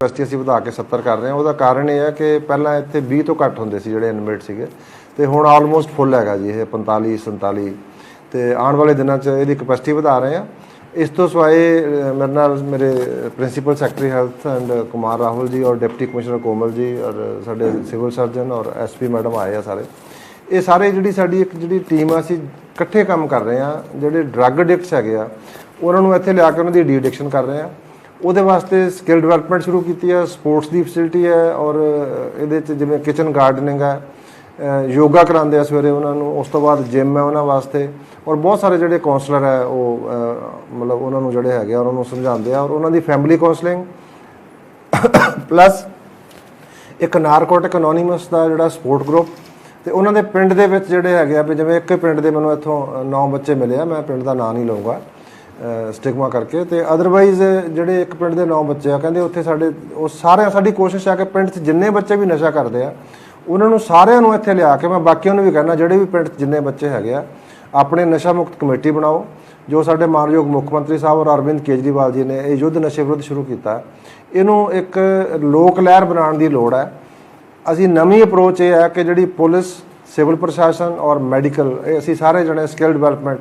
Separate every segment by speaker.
Speaker 1: Capacity ਅਸੀਂ ਵਧਾ ਕੇ 70 ਕਰ ਰਹੇ ਹਾਂ। ਉਹਦਾ ਕਾਰਨ ਇਹ ਹੈ ਕਿ ਪਹਿਲਾਂ ਇੱਥੇ 20 ਤੋਂ ਘੱਟ ਹੁੰਦੇ ਸੀ ਜਿਹੜੇ ਐਨਮੇਟ ਸੀਗੇ। ਤੇ ਹੁਣ ਆਲਮੋਸਟ ਫੁੱਲ ਹੈਗਾ ਜੀ ਇਹ 45 47 ਤੇ ਆਉਣ ਵਾਲੇ ਦਿਨਾਂ 'ਚ ਇਹਦੀ ਕਪੈਸਿਟੀ ਵਧਾ ਰਹੇ ਹਾਂ। ਇਸ ਤੋਂ ਸਿਵਾਏ ਮੇਰੇ ਨਾਲ ਮੇਰੇ principal secretary health and Kumar Rahul ji ਔਰ ਡਿਪਟੀ ਕਮਿਸ਼ਨਰ ਕੋਮਲ ਜੀ ਔਰ ਸਾਡੇ ਸਿਵਲ ਸਰਜਨ ਔਰ ਐਸਪੀ ਮੈਡਮ ਆਏ ਆ ਸਾਰੇ। ਇਹ ਸਾਰੇ ਜਿਹੜੀ ਸਾਡੀ ਇੱਕ ਜਿਹੜੀ ਟੀਮ ਆ, ਅਸੀਂ ਇਕੱਠੇ ਕੰਮ ਕਰ ਰਹੇ ਆ ਜਿਹੜੇ ਡਰੱਗ ਐਡਿਕਟਸ ਹੈਗੇ ਆ, ਉਹਨਾਂ ਨੂੰ ਇੱਥੇ ਲਿਆ ਕੇ ਉਹਨਾਂ ਦੀ ਡੀ ਐਡਿਕਸ਼ਨ ਕਰ ਰਹੇ ਆ ਉਹਦੇ ਵਾਸਤੇ ਸਕਿੱਲ ਡਿਵੈਲਪਮੈਂਟ ਸ਼ੁਰੂ ਕੀਤੀ ਹੈ ਸਪੋਰਟਸ ਦੀ ਫੈਸਿਲਿਟੀ ਹੈ ਔਰ ਇਹਦੇ ਚ ਜਿਵੇਂ ਕਿਚਨ ਗਾਰਡਨਿੰਗ ਹੈ ਯੋਗਾ ਕਰਾਉਂਦੇ ਆ ਸਵੇਰੇ ਉਹਨਾਂ ਨੂੰ, ਉਸ ਤੋਂ ਬਾਅਦ ਜਿਮ ਹੈ ਉਹਨਾਂ ਵਾਸਤੇ ਔਰ ਬਹੁਤ ਸਾਰੇ ਜਿਹੜੇ ਕਾਉਂਸਲਰ ਹੈ ਉਹ ਮਤਲਬ ਉਹਨਾਂ ਨੂੰ ਜਿਹੜੇ ਹੈਗੇ ਆ ਉਹਨਾਂ ਨੂੰ ਸਮਝਾਉਂਦੇ ਆ ਔਰ ਉਹਨਾਂ ਦੀ ਫੈਮਿਲੀ ਕਾਉਂਸਲਿੰਗ ਪਲੱਸ ਇੱਕ ਨਾਰਕੋਟਿਕ ਅਨੋਨਿਮਸ ਦਾ ਜਿਹੜਾ ਸਪੋਰਟ ਗਰੁੱਪ ਤੇ ਉਹਨਾਂ ਦੇ ਪਿੰਡ ਦੇ ਵਿੱਚ ਜਿਹੜੇ ਹੈਗੇ ਆ ਵੀ ਜਿਵੇਂ ਇੱਕ ਪਿੰਡ ਦੇ ਮੈਨੂੰ ਇੱਥੋਂ 9 ਬੱਚੇ ਮਿਲੇ ਆ, ਮੈਂ ਪਿੰਡ ਦਾ ਨਾਂ ਨਹੀਂ ਲਵਾਂਗਾ ਸਟਿਗਮਾ ਕਰਕੇ ਤੇ ਅਦਰਵਾਈਜ਼ ਜਿਹੜੇ ਇੱਕ ਪਿੰਡ ਦੇ 9 ਬੱਚੇ ਆ, ਕਹਿੰਦੇ ਉੱਥੇ ਸਾਡੇ, ਉਹ ਸਾਰਿਆਂ, ਸਾਡੀ ਕੋਸ਼ਿਸ਼ ਆ ਕਿ ਪਿੰਡ 'ਚ ਜਿੰਨੇ ਬੱਚੇ ਵੀ ਨਸ਼ਾ ਕਰਦੇ ਆ, ਉਹਨਾਂ ਨੂੰ ਸਾਰਿਆਂ ਨੂੰ ਇੱਥੇ ਲਿਆ ਕੇ ਮੈਂ ਬਾਕੀਆਂ ਨੂੰ ਵੀ ਕਹਿਣਾ ਜਿਹੜੇ ਵੀ ਪਿੰਡ 'ਚ ਜਿੰਨੇ ਬੱਚੇ ਹੈਗੇ ਆ, ਆਪਣੇ ਨਸ਼ਾ ਮੁਕਤ ਕਮੇਟੀ ਬਣਾਓ। ਜੋ ਸਾਡੇ ਮਾਨਯੋਗ ਮੁੱਖ ਮੰਤਰੀ ਸਾਹਿਬ ਔਰ ਅਰਵਿੰਦ ਕੇਜਰੀਵਾਲ ਜੀ ਨੇ ਇਹ ਯੁੱਧ ਨਸ਼ੇ ਵਿਰੁੱਧ ਸ਼ੁਰੂ ਕੀਤਾ। ਇਹਨੂੰ ਇੱਕ ਲੋਕ ਲਹਿਰ ਬਣਾਉਣ ਦੀ ਲੋੜ ਹੈ। ਅਸੀਂ ਨਵੀਂ ਅਪਰੋਚ ਇਹ ਹੈ ਕਿ ਜਿਹੜੀ ਪੁਲਿਸ, ਸਿਵਲ ਪ੍ਰਸ਼ਾਸਨ ਔਰ ਮੈਡੀਕਲ ਇਹ ਅਸੀਂ ਸਾਰੇ ਜਣੇ ਸਕਿੱਲ ਡਿਵੈਲਪਮੈਂਟ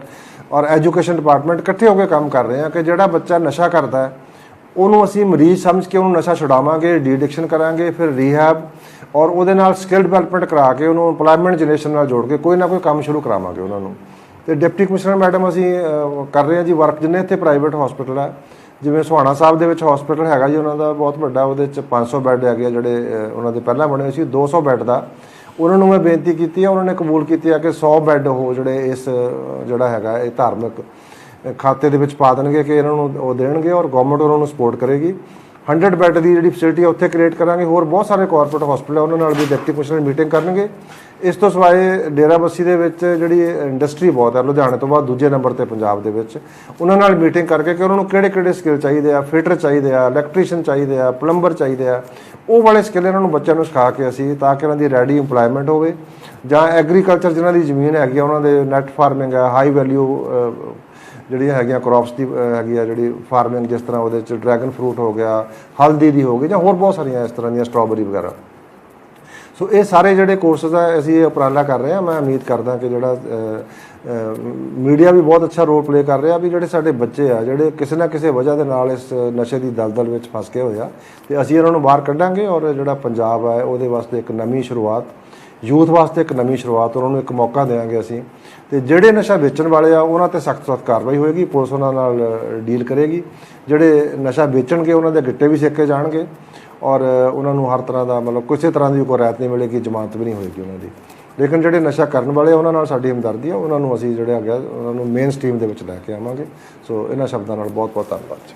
Speaker 1: ਔਰ ਐਜੂਕੇਸ਼ਨ ਡਿਪਾਰਟਮੈਂਟ ਇਕੱਠੇ ਹੋ ਕੇ ਕੰਮ ਕਰ ਰਹੇ ਹਾਂ ਕਿ ਜਿਹੜਾ ਬੱਚਾ ਨਸ਼ਾ ਕਰਦਾ ਹੈ, ਉਹਨੂੰ ਅਸੀਂ ਮਰੀਜ਼ ਸਮਝ ਕੇ ਉਹਨੂੰ ਨਸ਼ਾ ਛੁਡਾਵਾਂਗੇ, ਡੀਡਿਕਸ਼ਨ ਕਰਾਂਗੇ, ਫਿਰ ਰੀਹੈਬ ਔਰ ਉਹਦੇ ਨਾਲ ਸਕਿੱਲ ਡਿਵੈਲਪਮੈਂਟ ਕਰਾ ਕੇ ਉਹਨੂੰ ਏਮਪਲੋਇਮੈਂਟ ਜਨਰੇਸ਼ਨ ਨਾਲ ਜੋੜ ਕੇ ਕੋਈ ਨਾ ਕੋਈ ਕੰਮ ਸ਼ੁਰੂ ਕਰਾਵਾਂਗੇ ਉਹਨਾਂ ਨੂੰ। ਤੇ ਡਿਪਟੀ ਕਮਿਸ਼ਨਰ ਮੈਡਮ ਅਸੀਂ ਕਰ ਰਹੇ ਹਾਂ ਜੀ ਵਰਕ ਜਿੰਨੇ ਇੱਥੇ ਪ੍ਰਾਈਵੇਟ ਹਸਪੀਟਲ ਹੈ ਜਿਵੇਂ ਸੁਹਾਣਾ ਸਾਹਿਬ ਦੇ ਵਿੱਚ ਹਸਪੀਟਲ ਹੈਗਾ ਜੀ, ਉਹਨਾਂ ਦਾ ਬਹੁਤ ਵੱਡਾ, ਉਹਦੇ ਚ 500 ਬੈੱਡ ਹੈਗੇ ਆ ਜਿਹੜੇ ਉਹਨਾਂ ਦੇ ਪਹਿਲਾਂ ਬਣੇ ਹੋਏ ਸੀ 200 ਬੈੱਡ ਦਾ। ਉਹਨਾਂ ਨੂੰ ਮੈਂ ਬੇਨਤੀ ਕੀਤੀ ਆ, ਉਹਨਾਂ ਨੇ ਕਬੂਲ ਕੀਤੀ ਆ ਕਿ 100 ਬੈੱਡ ਉਹ ਜਿਹੜੇ ਇਸ ਜਿਹੜਾ ਹੈਗਾ ਇਹ ਧਾਰਮਿਕ ਖਾਤੇ ਦੇ ਵਿੱਚ ਪਾ ਦੇਣਗੇ ਕਿ ਇਹਨਾਂ ਨੂੰ ਉਹ ਦੇਣਗੇ ਔਰ ਗਵਰਨਮੈਂਟ ਉਹਨਾਂ ਨੂੰ ਸਪੋਰਟ ਕਰੇਗੀ। 100 ਬੈੱਡ ਦੀ ਜਿਹੜੀ ਫੈਸਿਲਿਟੀ ਹੈ ਉੱਥੇ ਕ੍ਰੀਏਟ ਕਰਾਂਗੇ। ਹੋਰ ਬਹੁਤ ਸਾਰੇ ਕਾਰਪੋਰੇਟ ਹਸਪੀਟਲ ਹੈ ਉਹਨਾਂ ਨਾਲ ਵੀ ਡਿਪਟੀ ਕਮਿਸ਼ਨਰ ਮੀਟਿੰਗ ਕਰਨਗੇ। ਇਸ ਤੋਂ ਸਿਵਾਏ ਡੇਰਾਬੱਸੀ ਦੇ ਵਿੱਚ ਜਿਹੜੀ ਇੰਡਸਟਰੀ ਬਹੁਤ ਹੈ ਲੁਧਿਆਣੇ ਤੋਂ ਬਾਅਦ ਦੂਜੇ ਨੰਬਰ ਤੇ ਪੰਜਾਬ ਦੇ ਵਿੱਚ, ਉਹਨਾਂ ਨਾਲ ਮੀਟਿੰਗ ਕਰਕੇ ਕਿ ਉਹਨਾਂ ਨੂੰ ਕਿਹੜੇ ਕਿਹੜੇ ਸਕਿੱਲ ਚਾਹੀਦੇ ਆ ਫਿਟਰ ਚਾਹੀਦੇ ਆ ਇਲੈਕਟ੍ਰੀਸ਼ੀਅਨ ਚਾਹੀਦੇ ਆ ਪਲੰਬਰ ਚਾਹੀਦੇ ਆ, ਉਹ ਵਾਲੇ ਸਕਿੱਲ ਇਹਨਾਂ ਨੂੰ ਬੱਚਿਆਂ ਨੂੰ ਸਿਖਾ ਕੇ ਅਸੀਂ ਤਾਂ ਕਿ ਇਹਨਾਂ ਦੀ ਰੈਡੀ ਏਮਪਲੋਇਮੈਂਟ ਹੋਵੇ। ਜਾਂ ਐਗਰੀਕਲਚਰ ਜਿਨ੍ਹਾਂ ਦੀ ਜ਼ਮੀਨ ਹੈਗੀ ਆ, ਉਹਨਾਂ ਦੇ ਨੈਟ ਫਾਰਮਿੰਗ ਹੈ ਹਾਈ ਵੈਲਿਊ ਜਿਹੜੀਆਂ ਹੈਗੀਆਂ ਕ੍ਰੌਪਸ ਦੀ ਹੈਗੀ ਆ ਜਿਹੜੀ ਫਾਰਮਿੰਗ ਜਿਸ ਤਰ੍ਹਾਂ ਉਹਦੇ ਚ ਡਰੈਗਨ ਫਰੂਟ ਹੋ ਗਿਆ, ਹਲਦੀ ਦੀ ਹੋ ਗਈ ਜਾਂ ਹੋਰ ਬਹੁਤ ਸਾਰੀਆਂ ਇਸ ਤਰ੍ਹਾਂ ਦੀਆਂ ਸਟ੍ਰਾਬੇਰੀ ਵਗੈਰਾ। ਸੋ ਇਹ ਸਾਰੇ ਜਿਹੜੇ ਕੋਰਸਸ ਆ, ਅਸੀਂ ਇਹ ਉਪਰਾਲਾ ਕਰ ਰਹੇ ਹਾਂ ਮੈਂ ਉਮੀਦ ਕਰਦਾ ਕਿ ਜਿਹੜਾ ਮੀਡੀਆ ਵੀ ਬਹੁਤ ਅੱਛਾ ਰੋਲ ਪਲੇ ਕਰ ਰਿਹਾ ਵੀ ਜਿਹੜੇ ਸਾਡੇ ਬੱਚੇ ਆ, ਜਿਹੜੇ ਕਿਸੇ ਨਾ ਕਿਸੇ ਵਜ੍ਹਾ ਦੇ ਨਾਲ ਇਸ ਨਸ਼ੇ ਦੀ ਦਲਦਲ ਵਿੱਚ ਫਸ ਕੇ ਹੋਏ ਆ, ਤੇ ਅਸੀਂ ਇਹਨਾਂ ਨੂੰ ਬਾਹਰ ਕੱਢਾਂਗੇ ਔਰ ਜਿਹੜਾ ਪੰਜਾਬ ਹੈ ਉਹਦੇ ਵਾਸਤੇ ਇੱਕ ਨਵੀਂ ਸ਼ੁਰੂਆਤ ਯੂਥ ਵਾਸਤੇ ਇੱਕ ਨਵੀਂ ਸ਼ੁਰੂਆਤ ਉਹਨਾਂ ਨੂੰ ਇੱਕ ਮੌਕਾ ਦੇਵਾਂਗੇ ਅਸੀਂ। ਤੇ ਜਿਹੜੇ ਨਸ਼ਾ ਵੇਚਣ ਵਾਲੇ ਆ ਉਹਨਾਂ ਤੇ ਸਖਤ ਸਖਤ ਕਾਰਵਾਈ ਹੋਏਗੀ ਪੁਲਿਸ ਉਹਨਾਂ ਨਾਲ ਡੀਲ ਕਰੇਗੀ। ਜਿਹੜੇ ਨਸ਼ਾ ਵੇਚਣਗੇ ਉਹਨਾਂ ਦੇ ਗਿੱਟੇ ਵੀ ਸੇਕੇ ਜਾਣਗੇ ਔਰ ਉਹਨਾਂ ਨੂੰ ਹਰ ਤਰ੍ਹਾਂ ਦਾ ਮਤਲਬ ਕਿਸੇ ਤਰ੍ਹਾਂ ਦੀ ਕੋਈ ਰਾਇਤ ਨਹੀਂ ਮਿਲੇਗੀ ਜ਼ਮਾਨਤ ਵੀ ਨਹੀਂ ਹੋਏਗੀ ਉਹਨਾਂ ਦੀ। ਲੇਕਿਨ ਜਿਹੜੇ ਨਸ਼ਾ ਕਰਨ ਵਾਲੇ ਆ, ਉਹਨਾਂ ਨਾਲ ਸਾਡੀ ਹਮਦਰਦੀ ਆ ਉਹਨਾਂ ਨੂੰ ਅਸੀਂ ਜਿਹੜੇ ਹੈਗਾ ਉਹਨਾਂ ਨੂੰ ਮੇਨ ਸਟ੍ਰੀਮ ਦੇ ਵਿੱਚ ਲੈ ਕੇ ਆਵਾਂਗੇ। ਸੋ ਇਹਨਾਂ ਸ਼ਬਦਾਂ ਨਾਲ ਬਹੁਤ ਬਹੁਤ ਧੰਨਵਾਦ ਜੀ।